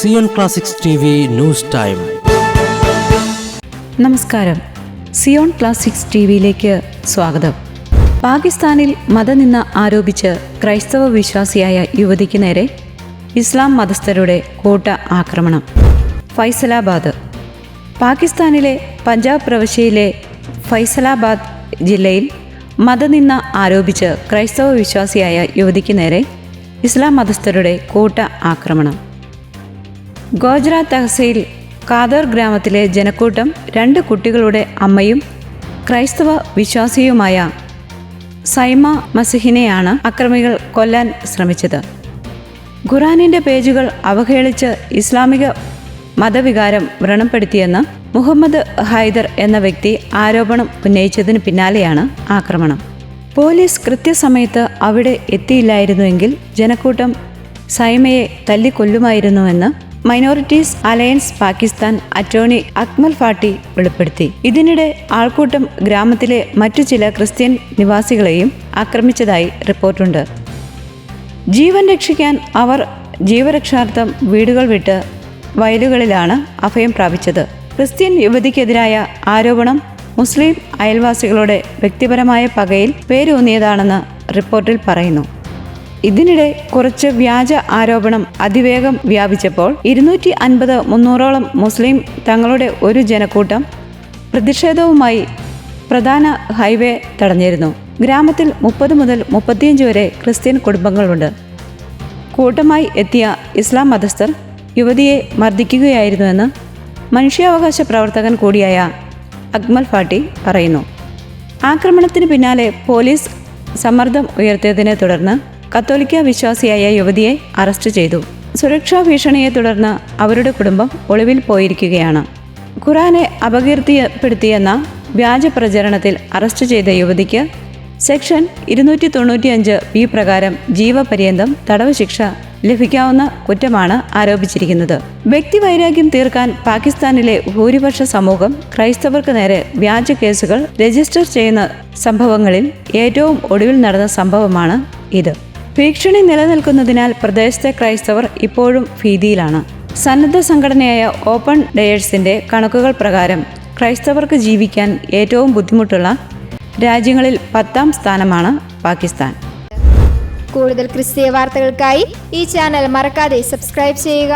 Zion classics news time. നമസ്കാരം. Zion classics T വിയിലേക്ക് സ്വാഗതം. പാകിസ്ഥാനിൽ മതനിന്ന ആരോപിച്ച് ക്രൈസ്തവ വിശ്വാസിയായ യുവതിക്ക് നേരെ ഇസ്ലാം മതസ്ഥരുടെ കൂട്ട ആക്രമണം. ഫൈസലാബാദ്. പാകിസ്ഥാനിലെ പഞ്ചാബ് പ്രവിശ്യയിലെ ഫൈസലാബാദ് ജില്ലയിൽ മതനിന്ന ആരോപിച്ച് ക്രൈസ്തവ വിശ്വാസിയായ യുവതിക്ക് നേരെ ഇസ്ലാം മതസ്ഥരുടെ കൂട്ട ആക്രമണം. ഗോജ്ര തഹസീൽ കാദർ ഗ്രാമത്തിലെ ജനക്കൂട്ടം രണ്ട് കുട്ടികളുടെ അമ്മയും ക്രൈസ്തവ വിശ്വാസിയുമായ സൈമ മസിഹിനെയാണ് അക്രമികൾ കൊല്ലാൻ ശ്രമിച്ചത്. ഖുറാനിന്റെ പേജുകൾ അവഹേളിച്ച് ഇസ്ലാമിക മതവികാരം വ്രണപ്പെടുത്തിയെന്ന് മുഹമ്മദ് ഹൈദർ എന്ന വ്യക്തി ആരോപണം ഉന്നയിച്ചതിന് പിന്നാലെയാണ് ആക്രമണം. പോലീസ് കൃത്യസമയത്ത് അവിടെ എത്തിയില്ലായിരുന്നുവെങ്കിൽ ജനക്കൂട്ടം സൈമയെ തല്ലിക്കൊല്ലുമായിരുന്നുവെന്ന് minorities alliance Pakistan attorney Akmal Bhatti വെളിപ്പെടുത്തി. ഇതിനിടെ ആൾക്കൂട്ടം ഗ്രാമത്തിലെ മറ്റു ചില ക്രിസ്ത്യൻ നിവാസികളെയും ആക്രമിച്ചതായി റിപ്പോർട്ടുണ്ട്. ജീവൻ രക്ഷിക്കാൻ അവർ ജീവരക്ഷാർത്ഥം വീടുകൾ വിട്ട് വയലുകളിലാണ് അഭയം പ്രാപിച്ചത്. ക്രിസ്ത്യൻ യുവതിക്കെതിരായ ആരോപണം മുസ്ലിം അയൽവാസികളുടെ വ്യക്തിപരമായ പകയിൽ പേരൂന്നിയതാണെന്ന് റിപ്പോർട്ടിൽ പറയുന്നു. ഇതിനിടെ കുറച്ച് വ്യാജ ആരോപണം അതിവേഗം വ്യാപിച്ചപ്പോൾ ഇരുന്നൂറ്റി അൻപത് മുന്നൂറോളം മുസ്ലിം തങ്ങളുടെ ഒരു ജനക്കൂട്ടം പ്രതിഷേധവുമായി പ്രധാന ഹൈവേ തടഞ്ഞിരുന്നു. ഗ്രാമത്തിൽ മുപ്പത് മുതൽ മുപ്പത്തിയഞ്ച് വരെ ക്രിസ്ത്യൻ കുടുംബങ്ങളുണ്ട്. കൂട്ടമായി എത്തിയ ഇസ്ലാം മതസ്ഥർ യുവതിയെ മർദ്ദിക്കുകയായിരുന്നുവെന്ന് മനുഷ്യാവകാശ പ്രവർത്തകൻ കൂടിയായ അക്മൽ ഫാട്ടി പറയുന്നു. ആക്രമണത്തിന് പിന്നാലെ പോലീസ് സമ്മർദ്ദം ഉയർത്തിയതിനെ തുടർന്ന് കത്തോലിക്ക വിശ്വാസിയായ യുവതിയെ അറസ്റ്റ് ചെയ്തു. സുരക്ഷാ ഭീഷണിയെ തുടർന്ന് അവരുടെ കുടുംബം ഒളിവിൽ പോയിരിക്കുകയാണ്. ഖുറാനെ അപകീർത്തിപ്പെടുത്തിയെന്ന വ്യാജ പ്രചരണത്തിൽ അറസ്റ്റ് ചെയ്ത യുവതിക്ക് സെക്ഷൻ ഇരുന്നൂറ്റി തൊണ്ണൂറ്റിയഞ്ച് ബി പ്രകാരം ജീവപര്യന്തം തടവ് ശിക്ഷ ലഭിക്കാവുന്ന കുറ്റമാണ് ആരോപിച്ചിരിക്കുന്നത്. വ്യക്തിവൈരാഗ്യം തീർക്കാൻ പാകിസ്ഥാനിലെ ഭൂരിപക്ഷ സമൂഹം ക്രൈസ്തവർക്ക് നേരെ വ്യാജ കേസുകൾ രജിസ്റ്റർ ചെയ്യുന്ന സംഭവങ്ങളിൽ ഏറ്റവും ഒടുവിൽ നടന്ന സംഭവമാണ് ഇത്. ഭീഷണി നിലനിൽക്കുന്നതിനാൽ പ്രദേശത്തെ ക്രൈസ്തവർ ഇപ്പോഴും ഭീതിയിലാണ്. സന്നദ്ധ സംഘടനയായ ഓപ്പൺ ഡേയേഴ്സിന്റെ കണക്കുകൾ പ്രകാരം ക്രൈസ്തവർക്ക് ജീവിക്കാൻ ഏറ്റവും ബുദ്ധിമുട്ടുള്ള രാജ്യങ്ങളിൽ പത്താം സ്ഥാനമാണ് പാകിസ്ഥാൻ. കൂടുതൽ ക്രിസ്തീയ വാർത്തകൾക്കായി ഈ ചാനൽ മറക്കാതെ സബ്സ്ക്രൈബ് ചെയ്യുക.